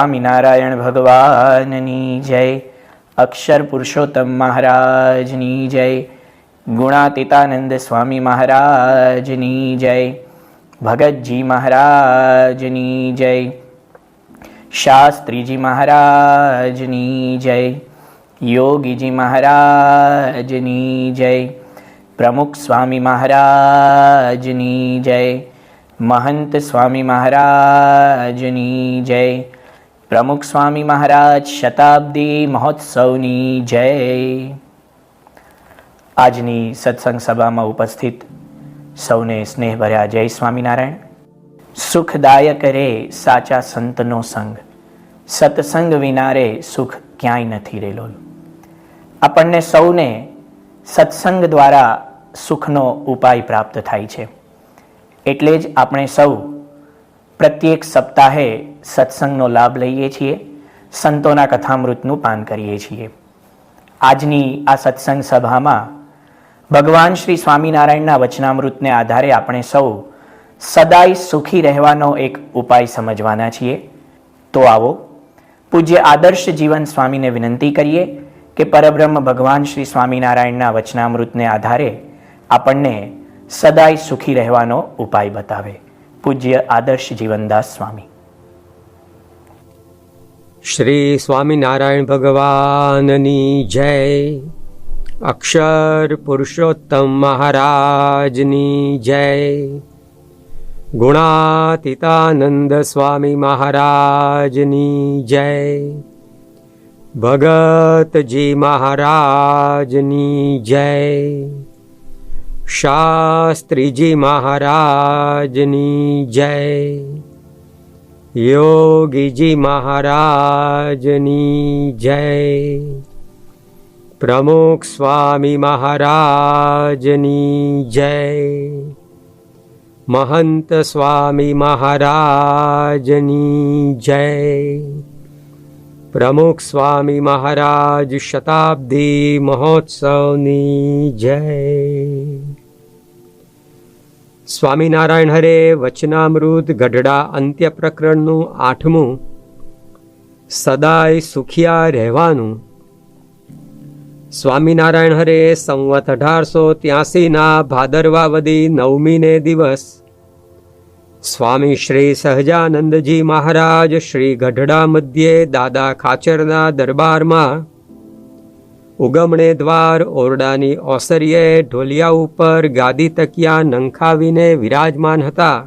સ્વામિનારાયણ ભગવાનની જય, અક્ષર પુરુષોત્તમ મહારાજની જય, ગુણાતીતાનંદ સ્વામી મહારાજની જય, ભગતજી મહારાજની જય, શાસ્ત્રીજી મહારાજની જય, યોગીજી મહારાજની જય, પ્રમુખ સ્વામી મહારાજની જય, મહંત સ્વામી મહારાજની જય પ્રમુખ સ્વામી મહારાજ શતાબ્દી મહોત્સવની જય. આજની સત્સંગ સભામાં ઉપસ્થિત સૌને સ્નેહભર્યા જય સ્વામિનારાયણ. સુખદાયક રે સાચા સંતનો સંગ. સત્સંગ વિના રે સુખ ક્યાંય નથી રેલો. આપણને સૌને સત્સંગ દ્વારા સુખનો ઉપાય પ્રાપ્ત થાય છે. એટલે જ આપણે સૌ પ્રત્યેક સપ્તાહે સત્સંગનો લાભ લઈએ છીએ, સંતોના કથામૃતનું પાન કરીએ છીએ. આજની આ સત્સંગ સભામાં ભગવાન શ્રી સ્વામિનારાયણના વચનામૃતને આધારે આપણે સૌ સદાય સુખી રહેવાનો એક ઉપાય સમજવાના છીએ. તો આવો, પૂજ્ય આદર્શ જીવન સ્વામીને વિનંતી કરીએ કે પરબ્રહ્મ ભગવાન શ્રી સ્વામિનારાયણના વચનામૃતને આધારે આપણને સદાય સુખી રહેવાનો ઉપાય બતાવે. પૂજ્ય આદર્શ જીવનદાસ સ્વામી. શ્રી સ્વામિનારાયણ ભગવાનની જય. અક્ષર પુરુષોત્તમ મહારાજની જય. ગુણાતીતાનંદ સ્વામી મહારાજની જય. ભગતજી મહારાજની જય. શાસ્ત્રીજી મહારાજની જય. યોગીજી મહારાજની જય. પ્રમુખ સ્વામી મહારાજની જય. મહંત સ્વામી મહારાજની જય. પ્રમુખ સ્વામી મહારાજ શતાબ્દી મહોત્સવની જય. સ્વામિનારાયણ હરે વચનામૃત ગઢડા અંત્ય પ્રકરણનું આઠમું. સદાય સુખિયા રહેવાનું. સ્વામિનારાયણ હરે સંવત અઢારસો ત્યાસીના ભાદરવાવદી નવમીને દિવસ. સ્વામી શ્રી સહજાનંદજી મહારાજ શ્રી ગઢડા મધ્યે દાદા ખાચરના દરબારમાં ઉગમણે દ્વાર ઓરડાની ઓસરીએ ઢોલિયા ઉપર ગાદી તકિયા નંખાવીને વિરાજમાન હતા.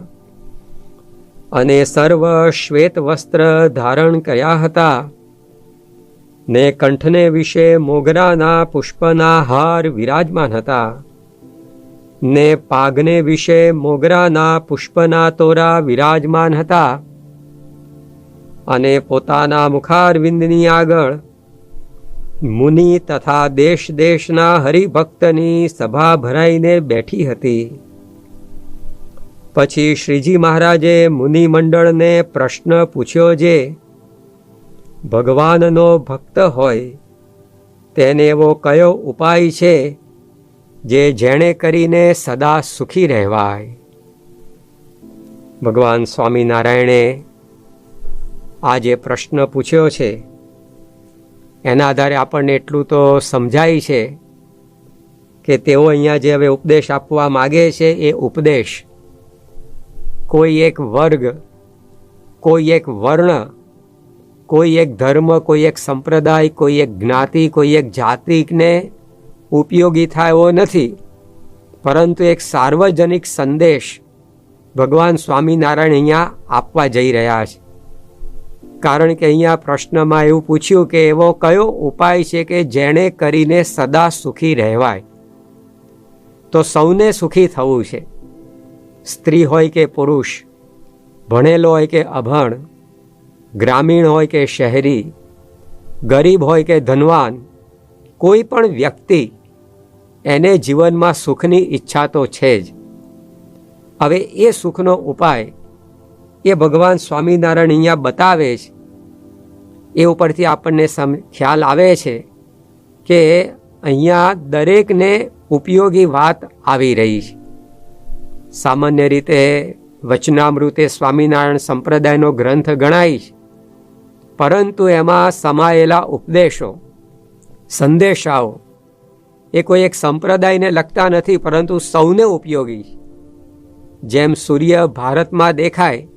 અને સર્વ શ્વેત વસ્ત્ર ધારણ કર્યા હતા. ને કંઠને વિશે મોગરાના પુષ્પના હાર વિરાજમાન હતા. ને પાગને વિશે મોગરાના પુષ્પના તોરા વિરાજમાન હતા. અને પોતાના મુખારવિંદની આગળ મુનિ તથા દેશ દેશના હરિભક્તની સભા ભરાઈને બેઠી હતી. પછી શ્રીજી મહારાજે મુનિ મંડળને પ્રશ્ન પૂછ્યો જે, ભગવાનનો ભક્ત હોય, તેને એવો કયો ઉપાય છે જે જેણે કરીને સદા સુખી રહેવાય? ભગવાન સ્વામિનારાયણે આ જે પ્રશ્ન પૂછ્યો છે એના આધારે આપણને એટલું તો સમજાય છે કે તેઓ અહીંયા જે હવે ઉપદેશ આપવા માગે છે એ ઉપદેશ. કોઈ એક વર્ગ, કોઈ એક વર્ણ, કોઈ એક ધર્મ, કોઈ એક સંપ્રદાય, કોઈ એક જ્ઞાતિ, કોઈ એક જાતિને ઉપયોગી થાય એવો નથી. પરંતુ એક સાર્વજનિક સંદેશ ભગવાન સ્વામિનારાયણ અહીંયા આપવા જઈ રહ્યા છે. કારણ કે અહીંયા પ્રશ્નમાં એવું પૂછ્યું કે એવો કયો ઉપાય છે કે જેણે કરીને સદા સુખી રહેવાય? તો સૌને સુખી થવું છે. સ્ત્રી હોય કે પુરુષ, ભણેલો હોય કે અભણ, ગ્રામીણ હોય કે શહેરી, ગરીબ હોય કે ધનવાન, કોઈ પણ વ્યક્તિ એને જીવનમાં સુખની ઈચ્છા તો છે જ. હવે એ સુખનો ઉપાય એ ભગવાન સ્વામિનારાયણ અહીંયા બતાવે છે. એ ઉપરથી આપણને સમ, ખ્યાલ આવે છે કે અહીંયા દરેકને ઉપયોગી વાત આવી રહી છે. સામાન્ય રીતે વચનામૃતે સ્વામિનારાયણ સંપ્રદાયનો ગ્રંથ ગણાય છે. પરંતુ એમાં સમાયેલા ઉપદેશો, સંદેશાઓ, એ કોઈ એક સંપ્રદાયને લગતા નથી, પરંતુ સૌને ઉપયોગી છે. જેમ સૂર્ય ભારતમાં દેખાય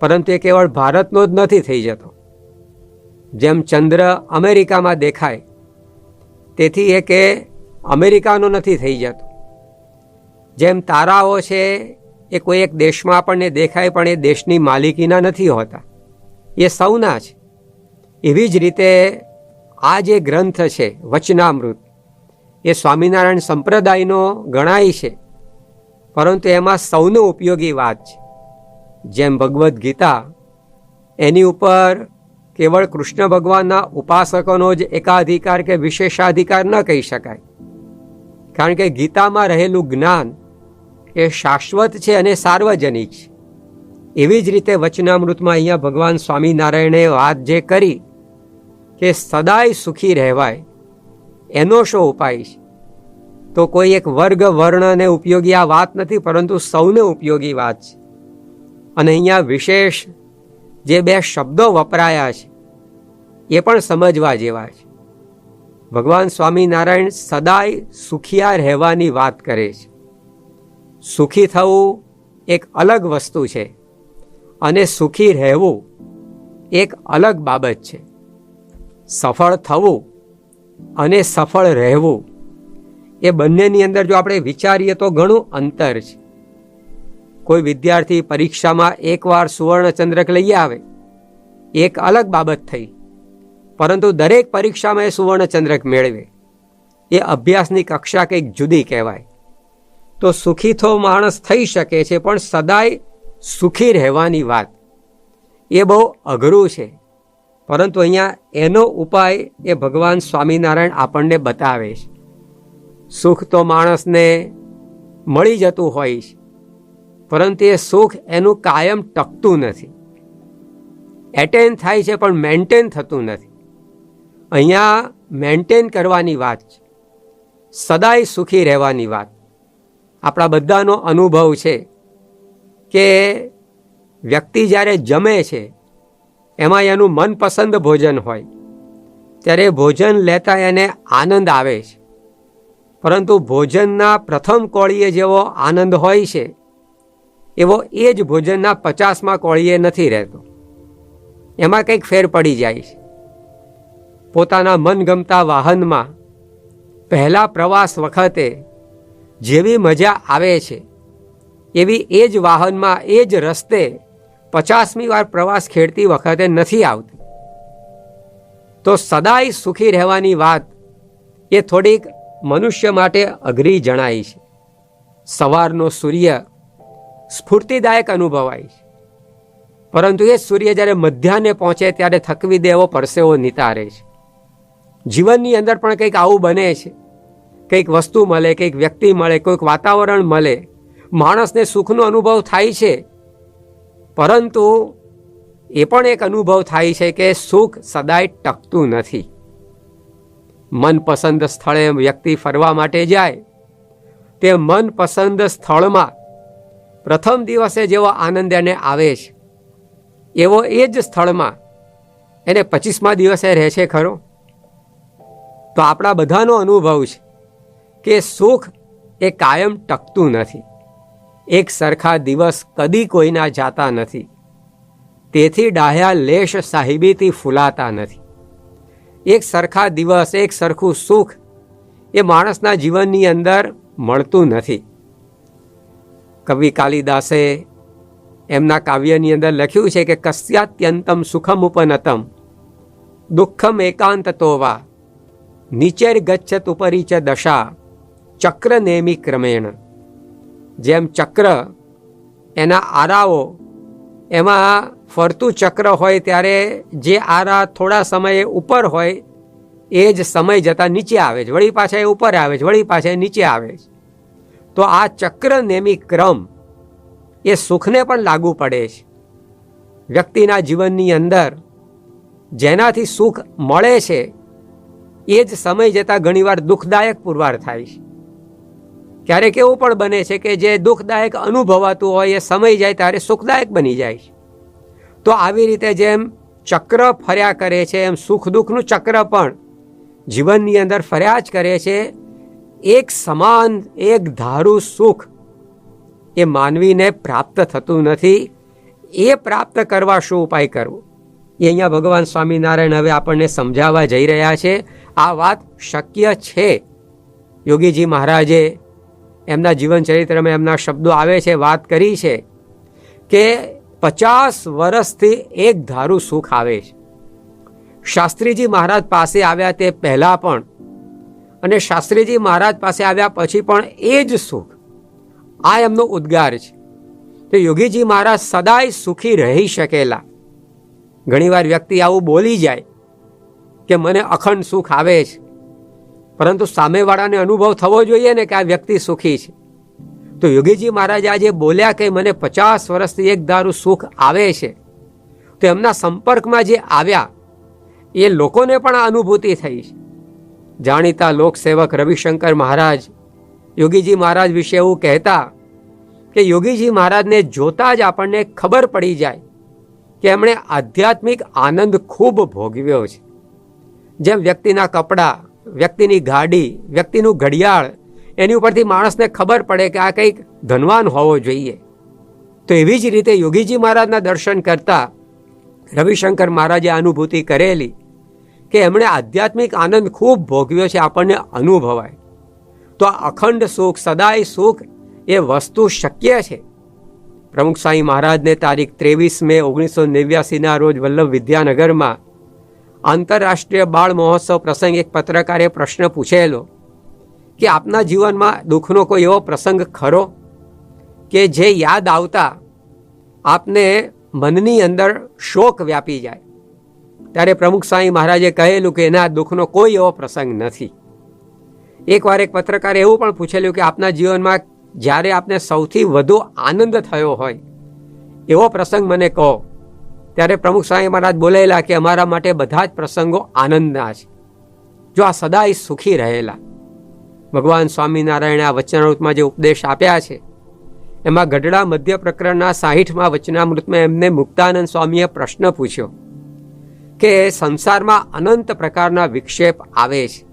પરંતુ એ કેવળ ભારતનો જ નથી થઈ જતો. જેમ ચંદ્ર અમેરિકામાં દેખાય, તેથી એ કે અમેરિકાનો નથી થઈ જતો. જેમ તારાઓ છે, એ કોઈ એક દેશમાં આપણને દેખાય, પણ એ દેશની માલિકીના નથી હોતા. એ સૌના છે. એવી જ રીતે આ જે ગ્રંથ છે, વચનામૃત, એ સ્વામિનારાયણ સંપ્રદાયનો ગણાય છે. પરંતુ એમાં સૌનો ઉપયોગી વાત છે. જેમ ભગવદ્ ગીતા, એની ઉપર કેવળ કૃષ્ણ ભગવાનના ઉપાસકોનો જ એકાધિકાર કે વિશેષાધિકાર ન કહી શકાય. કારણ કે ગીતામાં રહેલું જ્ઞાન એ શાશ્વત છે અને સાર્વજનિક છે. એવી જ રીતે વચનામૃતમાં અહીંયા ભગવાન સ્વામિનારાયણે વાત જે કરી કે સદાય સુખી રહેવાય, એનો શો ઉપાય છે? તો કોઈ એક વર્ગ વર્ણને ઉપયોગી આ વાત નથી, પરંતુ સૌને ઉપયોગી વાત છે. અને અહીંયા વિશેષ જે બે શબ્દો વપરાયા છે, એ પણ સમજવા જેવા છે. ભગવાન સ્વામિનારાયણ સદાય સુખિયા રહેવાની વાત કરે છે. સુખી થવું એક અલગ વસ્તુ છે અને સુખી રહેવું એક અલગ બાબત છે. સફળ થવું અને સફળ રહેવું એ બંનેની અંદર જો આપણે વિચારીએ તો ઘણું અંતર છે. કોઈ વિદ્યાર્થી પરીક્ષામાં એકવાર સુવર્ણચંદ્રક લઈ આવે, એક અલગ બાબત થઈ. પરંતુ દરેક પરીક્ષામાં એ સુવર્ણચંદ્રક મેળવે. એ અભ્યાસની કક્ષા કંઈક જુદી કહેવાય. તો સુખી તો માણસ થઈ શકે છે, પણ સદાય સુખી રહેવાની વાત. એ બહુ અઘરું છે. પરંતુ અહીંયા એનો ઉપાય એ ભગવાન સ્વામિનારાયણ આપણને બતાવે છે. સુખ તો માણસને મળી જતું હોય છે. પરંતુ એ સુખ એનું કાયમ ટકતું નથી. એટેન થાય છે પણ મેન્ટેન થતું નથી. અહીંયા મેન્ટેન કરવાની વાત છે. સદાય સુખી રહેવાની વાત. આપણા બધાનો અનુભવ છે કે વ્યક્તિ જ્યારે જમે છે એમાં એનું મનપસંદ ભોજન હોય. ત્યારે ભોજન લેતા એને આનંદ આવે છે. પરંતુ ભોજનના પ્રથમ કોળીએ જેવો આનંદ હોય છે એવો એ જ ભોજનના પચાસમાં કોળીએ નથી રહેતો. એમાં કંઈક ફેર પડી જાય છે. પોતાના મનગમતા વાહનમાં પહેલા પ્રવાસ વખતે જેવી મજા આવે છે, એવી એ જ વાહનમાં, એ જ રસ્તે પચાસમી વાર પ્રવાસ ખેડતી વખતે નથી આવતી. તો સદાય સુખી રહેવાની વાત એ થોડીક મનુષ્ય માટે અઘરી જણાય છે. સવારનો સૂર્ય સ્ફૂર્તિદાયક અનુભવાય છે. પરંતુ એ સૂર્ય જ્યારે મધ્યાહને પહોંચે ત્યારે થકવી દેવો, પરસેવો નિતારે છે. જીવનની અંદર પણ કંઈક આવું બને છે. કંઈક વસ્તુ મળે, કંઈક વ્યક્તિ મળે, કોઈક વાતાવરણ મળે. માણસને સુખનો અનુભવ થાય છે. પરંતુ એ પણ એક અનુભવ થાય છે કે સુખ સદાય ટકતું નથી. મનપસંદ સ્થળે વ્યક્તિ ફરવા માટે જાય, તે મનપસંદ સ્થળમાં પ્રથમ દિવસે જેવો આનંદ એને આવે છે. એવો એ જ સ્થળમાં એને પચીસમા દિવસે રહે છે ખરો? તો આપણા બધાનો અનુભવ છે કે સુખ એ કાયમ ટકતું નથી. એક સરખા દિવસ કદી કોઈના જાતા નથી. તેથી ડાહ્યા લેશ સાહિબીથી ફૂલાતા નથી. એક સરખા દિવસ, એક સરખું સુખ એ માણસના જીવનની અંદર મળતું નથી. કવિ કાલિદાસે એમના કાવ્યની અંદર લખ્યું છે કે કસ્યાત્યંતમ સુખમ ઉપનતમ, દુઃખમ એકાંત તોવા, નીચેર ગચ્છત ઉપરી ચ દશા, ચક્ર નેમી ક્રમેણ. જેમ ચક્ર એના આરાઓ, એમાં ફરતું ચક્ર હોય ત્યારે જે આરા થોડા સમયે ઉપર હોય, એ જ સમય જતાં નીચે આવે છે. વળી પાછા એ ઉપર આવે છે, વળી પાછા નીચે આવે છે. તો આ ચક્ર નેમી ક્રમ એ સુખને પણ લાગુ પડે છે. વ્યક્તિના જીવનની અંદર જેનાથી સુખ મળે છે, એ જ સમય જતાં ઘણીવાર દુઃખદાયક પુરવાર થાય છે. ક્યારેક એવું પણ બને છે કે જે દુઃખદાયક અનુભવાતું હોય, એ સમય જાય ત્યારે સુખદાયક બની જાય છે. તો આવી રીતે જેમ ચક્ર ફર્યા કરે છે, એમ સુખ દુઃખનું ચક્ર પણ જીવનની અંદર ફર્યા જ કરે છે એક સમાન, એક ધારું સુખ એ માનવીને પ્રાપ્ત થતું નથી. એ પ્રાપ્ત કરવા શું ઉપાય કરવો? એ અહીંયા ભગવાન સ્વામિનારાયણ હવે આપણને સમજાવવા જઈ રહ્યા છે. આ વાત શક્ય છે. યોગીજી મહારાજે એમના જીવન ચરિત્રમાં એમના શબ્દો આવે છે, વાત કરી છે કે પચાસ વર્ષથી એક ધારું સુખ આવે છે. શાસ્ત્રીજી મહારાજ પાસે આવ્યા તે પહેલાં પણ અને શાસ્ત્રીજી મહારાજ પાસે આવ્યા પછી પણ એ જ સુખ. આ એમનો ઉદ્ગાર છે. તો યોગીજી મહારાજ સદાય સુખી રહી શકેલા. ઘણીવાર વ્યક્તિ આવું બોલી જાય કે મને અખંડ સુખ આવે છે. પરંતુ સામેવાળાને અનુભવ થવો જોઈએ ને કે આ વ્યક્તિ સુખી છે. તો યોગીજી મહારાજ આજે બોલ્યા કે મને પચાસ વર્ષથી એક દારૂ સુખ આવે છે. તો એમના સંપર્કમાં જે આવ્યા, એ લોકોને પણ આ અનુભૂતિ થઈ છે. જાણીતા લોકસેવક રવિશંકર મહારાજ. યોગીજી મહારાજ વિશે એવું કહેતા કે યોગીજી મહારાજને જોતા જ આપણને ખબર પડી જાય કે એમણે આધ્યાત્મિક આનંદ ખૂબ ભોગવ્યો છે. જેમ વ્યક્તિના કપડાં, વ્યક્તિની ગાડી, વ્યક્તિનું ઘડિયાળ, એની ઉપરથી માણસને ખબર પડે કે આ કંઈક ધનવાન હોવો જોઈએ. તો એવી જ રીતે યોગીજી મહારાજના દર્શન કરતા રવિશંકર મહારાજે અનુભૂતિ કરેલી કે એમણે આધ્યાત્મિક આનંદ ખૂબ ભોગવ્યો છે આપણને અનુભવાય. તો આ અખંડ સુખ, સદાય સુખ એ વસ્તુ શક્ય છે. પ્રમુખ સ્વામી મહારાજને તારીખ ત્રેવીસ મે ઓગણીસો નેવ્યાસીના રોજ વલ્લભ વિદ્યાનગરમાં આંતરરાષ્ટ્રીય બાળ મહોત્સવ પ્રસંગ એક પત્રકારે પ્રશ્ન પૂછેલો કે આપના જીવનમાં દુઃખનો કોઈ એવો પ્રસંગ ખરો? કે જે યાદ આવતા આપને મનની અંદર શોક વ્યાપી જાય. ત્યારે પ્રમુખ સ્વામી મહારાજે કહેલું કે એના દુઃખનો કોઈ એવો પ્રસંગ નથી. એકવાર એક પત્રકારે એવું પણ પૂછેલું કે આપના જીવનમાં જ્યારે આપને સૌથી વધુ આનંદ થયો હોય, એવો પ્રસંગ મને કહો. ત્યારે પ્રમુખ સ્વામી મહારાજ બોલેલા કે અમારા માટે બધા જ પ્રસંગો આનંદના છે. જો આ સદાય સુખી રહેલા. ભગવાન સ્વામિનારાયણે આ વચનામૃતમાં જે ઉપદેશ આપ્યા છે, એમાં ગઢડા મધ્ય પ્રકરણના સાહીઠમાં વચનામૃતમાં એમને મુક્તાનંદ સ્વામીએ પ્રશ્ન પૂછ્યો. કે સંસારમાં અનંત પ્રકારના વિક્ષેપ આવે છે.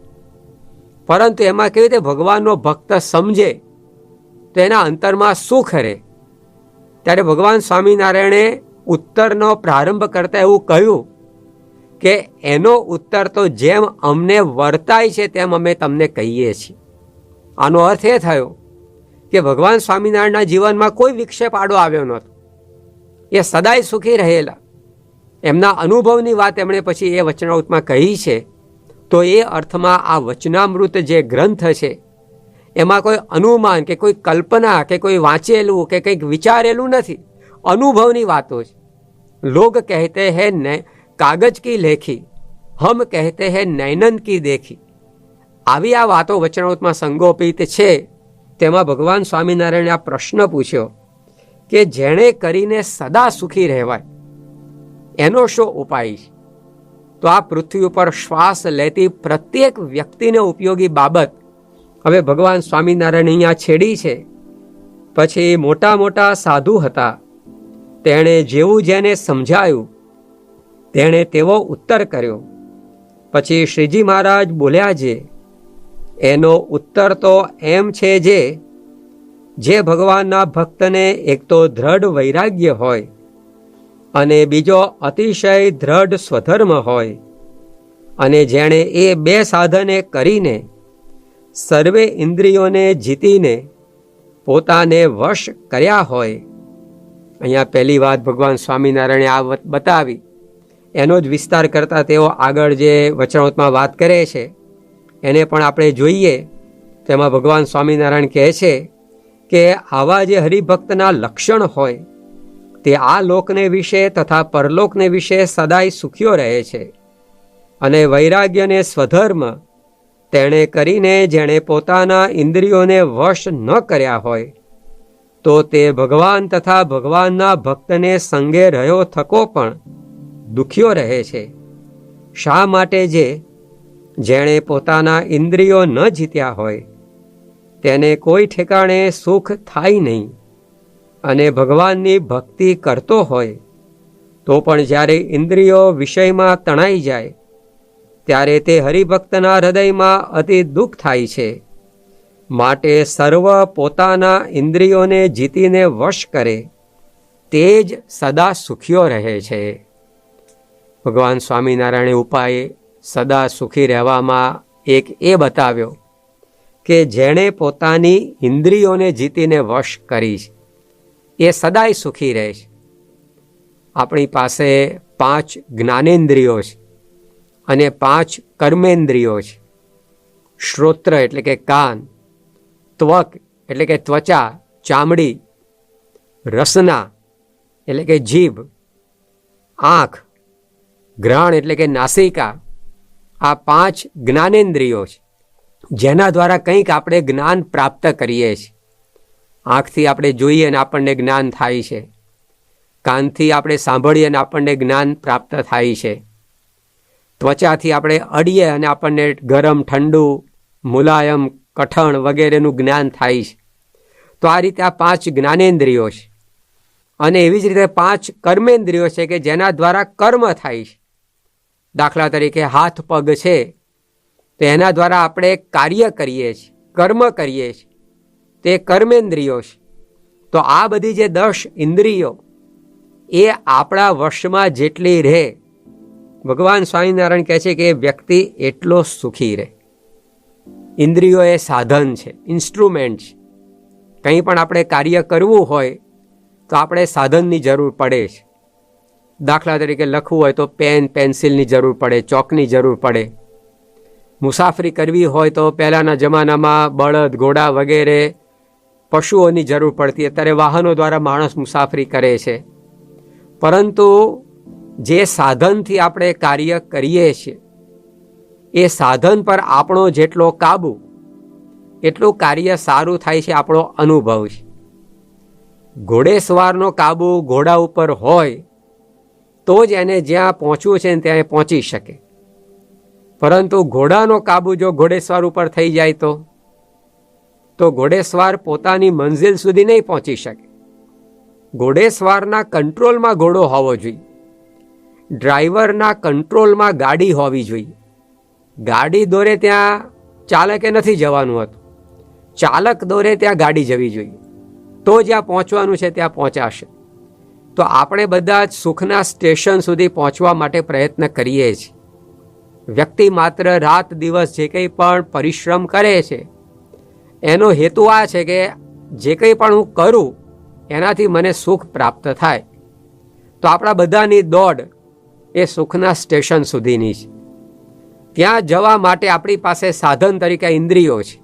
પરંતુ એમાં કેવી રીતે ભગવાનનો ભક્ત સમજે, તો એના અંતરમાં સુખ રહે ત્યારે ભગવાન સ્વામિનારાયણે ઉત્તરનો પ્રારંભ કરતા એવું કહ્યું કે એનો ઉત્તર તો જેમ અમને વર્તાય છે તેમ અમે તમને કહીએ છીએ. આનો અર્થ એ થયો કે ભગવાન સ્વામિનારાયણના જીવનમાં કોઈ વિક્ષેપ આડો આવ્યો નહોતો. એ સદાય સુખી રહેલા. એમના અનુભવની વાત એમણે પછી એ વચનામૃતમાં કહી છે, તો એ અર્થમાં આ વચનામૃત જે ગ્રંથ છે, એમાં કોઈ અનુમાન કે કોઈ કલ્પના કે કોઈ વાંચેલું કે કંઈક વિચારેલું નથી, અનુભવની વાતો છે. લોગ કહેતે હૈ ને, કાગજ કી લેખી, હમ કહેતે હૈ નૈનંદ કી દેખી. આવી આ વાતો વચનામૃતમાં સંગોપિત છે, તેમાં ભગવાન સ્વામિનારાયણે આ પ્રશ્ન પૂછ્યો કે જેણે કરીને સદા સુખી રહેવાય એનો શો ઉપાય તો આ પૃથ્વી ઉપર શ્વાસ લેતી પ્રત્યેક વ્યક્તિને ઉપયોગી બાબત હવે ભગવાન સ્વામિનારાયણ અહીંયા છેડી છે. પછી મોટા મોટા સાધુ હતા. તેણે જેવું જેને સમજાયું, તેણે તેવો ઉત્તર કર્યો. પછી શ્રીજી મહારાજ બોલ્યા જે એનો ઉત્તર તો એમ છે જે જે ભગવાનના ભક્તને એક તો દ્રઢ વૈરાગ્ય હોય અને બીજો અતિશય દ્રઢ સ્વધર્મ હોય. અને જેણે એ બે સાધને કરીને સર્વે ઇન્દ્રિયોને જીતીને પોતાને વશ કર્યા હોય. અહીંયા પહેલી વાત ભગવાન સ્વામિનારાયણે આ બતાવી. એનો જ વિસ્તાર કરતા તેઓ આગળ જે વચનાવતમાં વાત કરે છે, એને પણ આપણે જોઈએ. તેમાં ભગવાન સ્વામિનારાયણ કહે છે કે આવા જે હરિભક્તના લક્ષણ હોય તે આ લોકને વિશે તથા પરલોકને વિશે સદાય સુખ્યો રહે છે. અને વૈરાગ્યને સ્વધર્મ તેણે કરીને જેણે પોતાના ઇન્દ્રિયોને વશ ન કર્યા હોય, તો તે ભગવાન તથા ભગવાનના ભક્તને સંગે રહ્યો થકો પણ દુખ્યો રહે છે. શા માટે જે જેણે પોતાના ઇન્દ્રિયો ન જીત્યા હોય, તેને કોઈ ઠેકાણે સુખ થાય નહીં. અને ભગવાનની ભક્તિ કરતો હોય, તો પણ જ્યારે ઇન્દ્રિયો વિષયમાં તણાઈ જાય, ત્યારે તે હરિભક્તના હૃદયમાં અતિ દુઃખ થાય છે. માટે સર્વ પોતાના ઇન્દ્રિયોને જીતીને વશ કરે, તે જ સદા સુખીઓ રહે છે. ભગવાન સ્વામિનારાયણે ઉપાય સદા સુખી રહેવામાં એક એ બતાવ્યો કે જેણે પોતાની ઇન્દ્રિયોને જીતીને વશ કરી છે. એ સદાય સુખી રહે છે. આપણી પાસે પાંચ જ્ઞાનેન્દ્રિયો છે અને પાંચ કર્મેન્દ્રિયો છે. શ્રોત્ર એટલે કે કાન, ત્વક એટલે કે ત્વચા, ચામડી, રસના એટલે કે જીભ, આંખ, ઘ્રાણ એટલે કે નાસિકા, આ પાંચ જ્ઞાનેન્દ્રિયો છે, જેના દ્વારા કંઈક આપણે જ્ઞાન પ્રાપ્ત કરીએ છીએ. આંખથી આપણે જોઈએ અને આપણને જ્ઞાન થાય છે. કાનથી આપણે સાંભળીએ અને આપણને જ્ઞાન પ્રાપ્ત થાય છે. ત્વચાથી આપણે અડીએ અને આપણને ગરમ, ઠંડુ, મુલાયમ, કઠણ વગેરેનું જ્ઞાન થાય છે. તો આ રીતે આ પાંચ જ્ઞાનેન્દ્રિયો છે. અને એવી જ રીતે પાંચ કર્મેન્દ્રિયો છે કે જેના દ્વારા કર્મ થાય છે. દાખલા તરીકે હાથ પગ છે, તો એના દ્વારા આપણે કાર્ય કરીએ છીએ, કર્મ કરીએ છીએ. તે કર્મેન્દ્રિયો છે. તો આ બધી જે દસ ઇન્દ્રિયો, એ આપણા વશમાં જેટલી રહે, ભગવાન સ્વામિનારાયણ કહે છે કે વ્યક્તિ એટલો સુખી રહે. ઇન્દ્રિયો એ સાધન છે, ઇન્સ્ટ્રુમેન્ટ છે. કંઈ પણ આપણે કાર્ય કરવું હોય, તો આપણે સાધનની જરૂર પડે છે. દાખલા તરીકે લખવું હોય તો પેન, પેન્સિલની જરૂર પડે, ચોકની જરૂર પડે. મુસાફરી કરવી હોય તો પહેલાંના જમાનામાં બળદ, ઘોડા વગેરે પશુઓની જરૂર પડતી. અત્યારે વાહનો દ્વારા માણસ મુસાફરી કરે છે. પરંતુ જે સાધનથી આપણે કાર્ય કરીએ છીએ, એ સાધન પર આપણો જેટલો કાબુ, એટલું કાર્ય સારું થાય છે આપણો અનુભવ છે. ઘોડેસવારનો કાબુ ઘોડા ઉપર હોય, તો જ એને જ્યાં પહોંચવું છે ત્યાં એ પહોંચી શકે. પરંતુ ઘોડાનો કાબુ જો ઘોડેસવાર ઉપર થઈ જાય તો? તો ઘોડેસવાર પોતાની મંઝિલ સુધી નહીં પહોંચી શકે. ઘોડેસવારના કંટ્રોલમાં ઘોડો હોવો જોઈએ. ડ્રાઈવરના કંટ્રોલમાં ગાડી હોવી જોઈએ. ગાડી દોરે ત્યાં ચાલકે નથી જવાનું હતું. ચાલક દોરે ત્યાં ગાડી જવી જોઈએ. તો જ્યાં પહોંચવાનું છે ત્યાં પહોંચાશે. તો આપણે બધા જ સુખના સ્ટેશન સુધી પહોંચવા માટે પ્રયત્ન કરીએ છીએ. વ્યક્તિ માત્ર રાત દિવસ જે કંઈ પણ પરિશ્રમ કરે છે એનો હેતુ આ છે કે જે કંઈ પણ હું કરું, એનાથી મને સુખ પ્રાપ્ત થાય. તો આપણા બધાની દોડ એ સુખના સ્ટેશન સુધીની છે. ત્યાં જવા માટે આપણી પાસે સાધન તરીકે ઇન્દ્રિયો છે.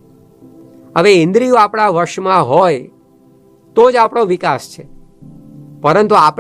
હવે ઇન્દ્રિયો આપણા વશમાં હોય, તો જ આપણો વિકાસ છે. પરંતુ આપણે